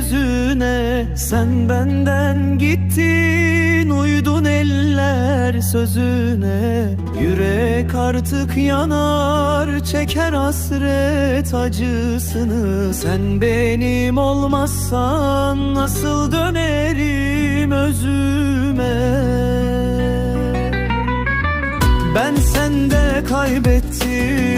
yüzüne. Sen benden gittin uydun eller sözüne. Yürek artık yanar çeker hasret acısını. Sen benim olmazsan nasıl dönerim özüme? Ben sende kaybettim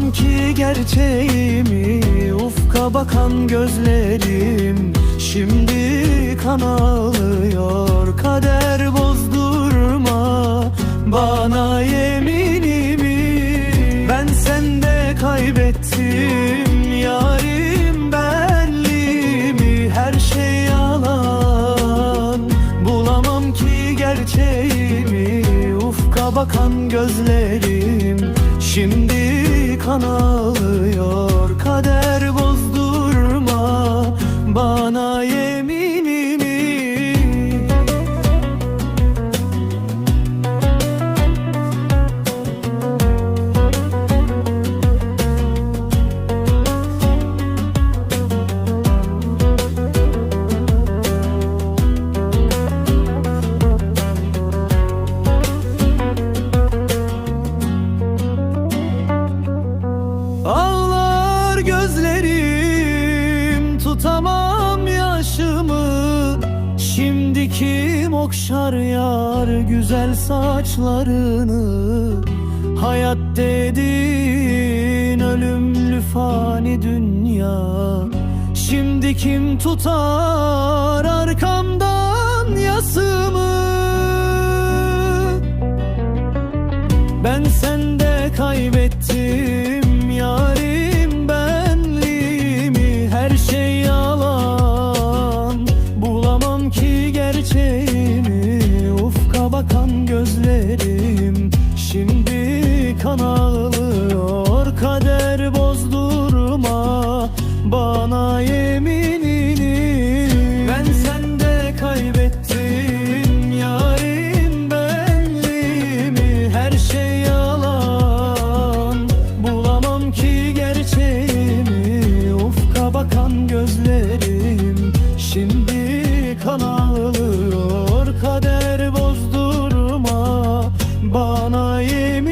Ki gerçeğimi Ufka bakan gözlerim Şimdi kan ağlıyor Kader bozdurma Bana yeminimi. Ben sende kaybettim yarim benliğimi. Her şey yalan Bulamam ki gerçeğimi. Ufka bakan gözlerim Şimdi kan ağlıyor Kader bozdurma Bana yeminimi Şimdi kim okşar yar güzel saçlarını? Hayat dedin ölümlü fani dünya. Şimdi kim tutar arkamdan yasımı? Ben sende Kimi